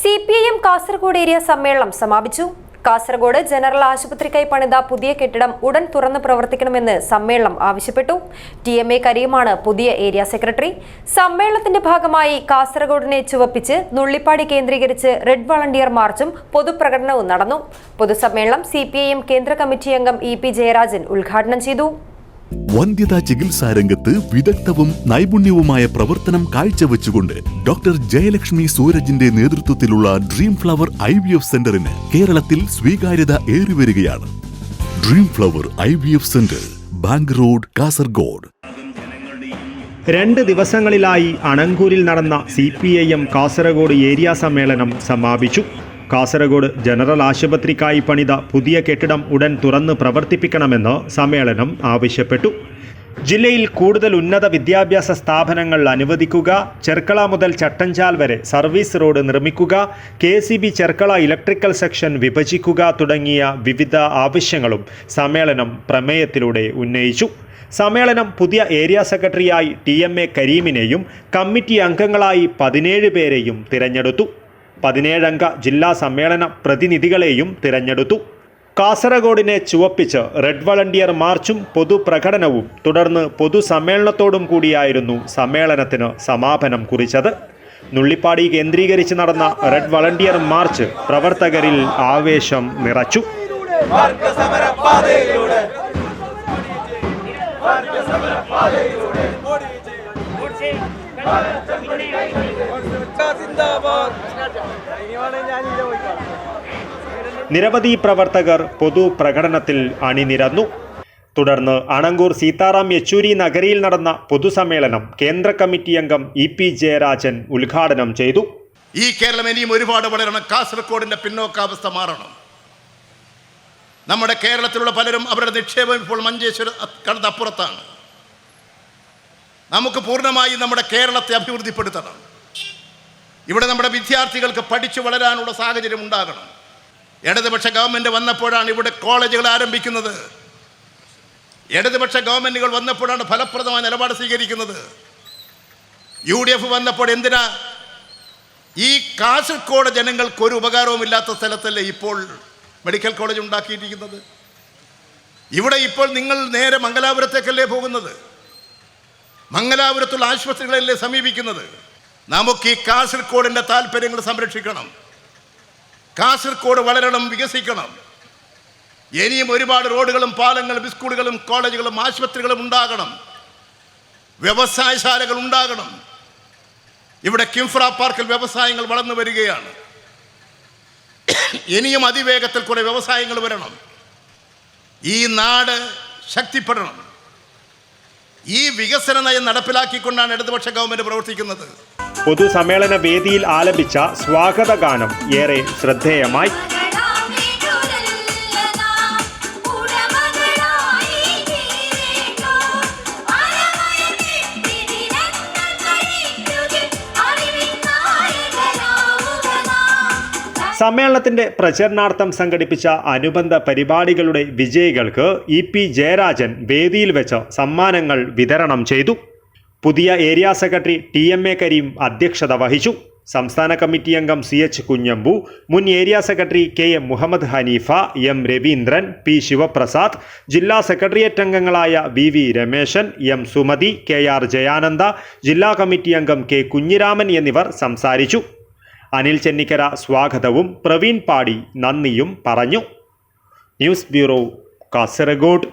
C P I M Kasargod area സമ്മേളനം സമാപിച്ചു. Kasaragod general ആശുപത്രിക്കായി പണിത പുതിയ കെട്ടിടം ഉടൻ തുറന്ന് പ്രവർത്തിക്കണമെന്ന് സമ്മേളനം ആവശ്യപ്പെട്ടു. ടി എം എ കരീമാണ് പുതിയ ഏരിയ സെക്രട്ടറി. സമ്മേളനത്തിന്റെ ഭാഗമായി കാസർഗോഡിനെ ചുവപ്പിച്ച് നുള്ളിപ്പാടി കേന്ദ്രീകരിച്ച് റെഡ് വളണ്ടിയർ മാർച്ചും പൊതുപ്രകടനവും നടന്നു. പൊതുസമ്മേളനം സി കേന്ദ്ര കമ്മിറ്റി അംഗം ഇ പി ജയരാജൻ ഉദ്ഘാടനം ചെയ്തു. വന്ധ്യതാ ചികിത്സാ രംഗത്ത് വിദഗ്ധവും നൈപുണ്യവുമായ പ്രവർത്തനം കാഴ്ചവെച്ചുകൊണ്ട് ഡോക്ടർ ജയലക്ഷ്മി സൂരജിന്റെ നേതൃത്വത്തിലുള്ള dream flower I V F സെന്ററിന് കേരളത്തിൽ സ്വീകാര്യത ഏറിവരികയാണ്. Dream flower I V F centre bank road Kasargod. രണ്ട് ദിവസങ്ങളിലായി അണങ്കൂരിൽ നടന്ന C P I M Kasargod area സമ്മേളനം സമാപിച്ചു. കാസർഗോഡ് ജനറൽ ആശുപത്രിക്കായി പണിത പുതിയ കെട്ടിടം ഉടൻ തുറന്ന് പ്രവർത്തിപ്പിക്കണമെന്ന് സമ്മേളനം ആവശ്യപ്പെട്ടു. ജില്ലയിൽ കൂടുതൽ ഉന്നത വിദ്യാഭ്യാസ സ്ഥാപനങ്ങൾ അനുവദിക്കുക ചെർക്കള മുതൽ ചട്ടഞ്ചാൽ വരെ സർവീസ് റോഡ് നിർമ്മിക്കുക K C B Cherkala electrical section വിഭജിക്കുക തുടങ്ങിയ വിവിധ ആവശ്യങ്ങളും സമ്മേളനം പ്രമേയത്തിലൂടെ ഉന്നയിച്ചു. സമ്മേളനം പുതിയ ഏരിയ സെക്രട്ടറിയായി ടി എം എ കരീമിനെയും കമ്മിറ്റി അംഗങ്ങളായി പതിനേഴ് പേരെയും തിരഞ്ഞെടുത്തു. പതിനേഴംഗ ജില്ലാ സമ്മേളന പ്രതിനിധികളെയും തിരഞ്ഞെടുത്തു. കാസർഗോഡിനെ ചുവപ്പിച്ച് റെഡ് വളണ്ടിയർ മാർച്ചും പൊതുപ്രകടനവും തുടർന്ന് പൊതുസമ്മേളനത്തോടും കൂടിയായിരുന്നു സമ്മേളനത്തിന് സമാപനം കുറിച്ചത്. നുള്ളിപ്പാടി കേന്ദ്രീകരിച്ച് നടന്ന റെഡ് വളണ്ടിയർ മാർച്ച് പ്രവർത്തകരിൽ ആവേശം നിറച്ചു. നിരവധി പ്രവർത്തകർ പൊതു പ്രകടനത്തിൽ അണിനിരന്നു. തുടർന്ന് അണങ്കൂർ സീതാറാം യെച്ചൂരി നഗരിയിൽ നടന്ന പൊതുസമ്മേളനം കേന്ദ്ര കമ്മിറ്റി അംഗം ഇ പി ജയരാജൻ ഉദ്ഘാടനം ചെയ്തു. ഈ കേരളം ഇനിയും ഒരുപാട് വളരണം. കാസർഗോഡിന്റെ പിന്നോക്കാവസ്ഥ മാറണം. നമ്മുടെ കേരളത്തിലുള്ള പലരും അവരുടെ നിക്ഷേപം ഇപ്പോൾ മഞ്ചേശ്വര കടന്നപ്പുറത്താണ് നമുക്ക് പൂർണമായും നമ്മുടെ കേരളത്തെ അഭിവൃദ്ധിപ്പെടുത്തണം. ഇവിടെ നമ്മുടെ വിദ്യാർത്ഥികൾക്ക് പഠിച്ചു വളരാനുള്ള സാഹചര്യം ഉണ്ടാകണം. ഇടതുപക്ഷ ഗവൺമെന്റ് വന്നപ്പോഴാണ് ഇവിടെ കോളേജുകൾ ആരംഭിക്കുന്നത്. ഇടതുപക്ഷ ഗവൺമെന്റുകൾ വന്നപ്പോഴാണ് ഫലപ്രദമായ നിലപാട് സ്വീകരിക്കുന്നത്. യു ഡി എഫ് വന്നപ്പോൾ എന്തിനാ? ഈ കാസർഗോഡ് ജനങ്ങൾക്ക് ഒരു ഉപകാരവും ഇല്ലാത്ത സ്ഥലത്തല്ലേ ഇപ്പോൾ മെഡിക്കൽ കോളേജ് ഉണ്ടാക്കിയിരിക്കുന്നത്? ഇവിടെ ഇപ്പോൾ നിങ്ങൾ നേരെ മംഗലാപുരത്തേക്കല്ലേ പോകുന്നത്? മംഗലാപുരത്തുള്ള ആശുപത്രികളല്ലേ സമീപിക്കുന്നത്? നമുക്ക് ഈ കാസർഗോഡിന്റെ താല്പര്യങ്ങൾ സംരക്ഷിക്കണം. കാസർഗോഡ് വളരണം വികസിക്കണം. ഇനിയും ഒരുപാട് റോഡുകളും പാലങ്ങളും സ്കൂളുകളും കോളേജുകളും ആശുപത്രികളും ഉണ്ടാകണം. വ്യവസായശാലകൾ ഉണ്ടാകണം. ഇവിടെ കിംഫ്ര പാർക്കിൽ വ്യവസായങ്ങൾ വളർന്നു വരികയാണ്. ഇനിയും അതിവേഗത്തിൽ കുറെ വ്യവസായങ്ങൾ വരണം. ഈ നാട് ശക്തിപ്പെടണം. ഈ വികസന നയം നടപ്പിലാക്കിക്കൊണ്ടാണ് ഇടതുപക്ഷ ഗവൺമെന്റ് പ്രവർത്തിക്കുന്നത്. പൊതുസമ്മേളന വേദിയിൽ ആലപിച്ച സ്വാഗത ഗാനം ഏറെ ശ്രദ്ധേയമായി. സമ്മേളനത്തിന്റെ പ്രചരണാർത്ഥം സംഘടിപ്പിച്ച അനുബന്ധ പരിപാടികളുടെ വിജയികൾക്ക് ഇ പി ജയരാജൻ വേദിയിൽ വെച്ച് സമ്മാനങ്ങൾ വിതരണം ചെയ്തു. പുതിയ area secretary T M A Karim അധ്യക്ഷത വഹിച്ചു. സംസ്ഥാന കമ്മിറ്റി അംഗം സി എച്ച് കുഞ്ഞമ്പു മുൻ area secretary K M Muhammad Hanifa M Raveendran P Sivaprasad ജില്ലാ സെക്രട്ടേറിയറ്റ് അംഗങ്ങളായ V V Rameshan M Sumathi K R Jayananda ജില്ലാ കമ്മിറ്റി അംഗം കെ കുഞ്ഞിരാമൻ എന്നിവർ സംസാരിച്ചു. അനിൽ ചെന്നിക്കര സ്വാഗതവും പ്രവീൺ പാടി നന്ദിയും പറഞ്ഞു. News bureau Kasargod.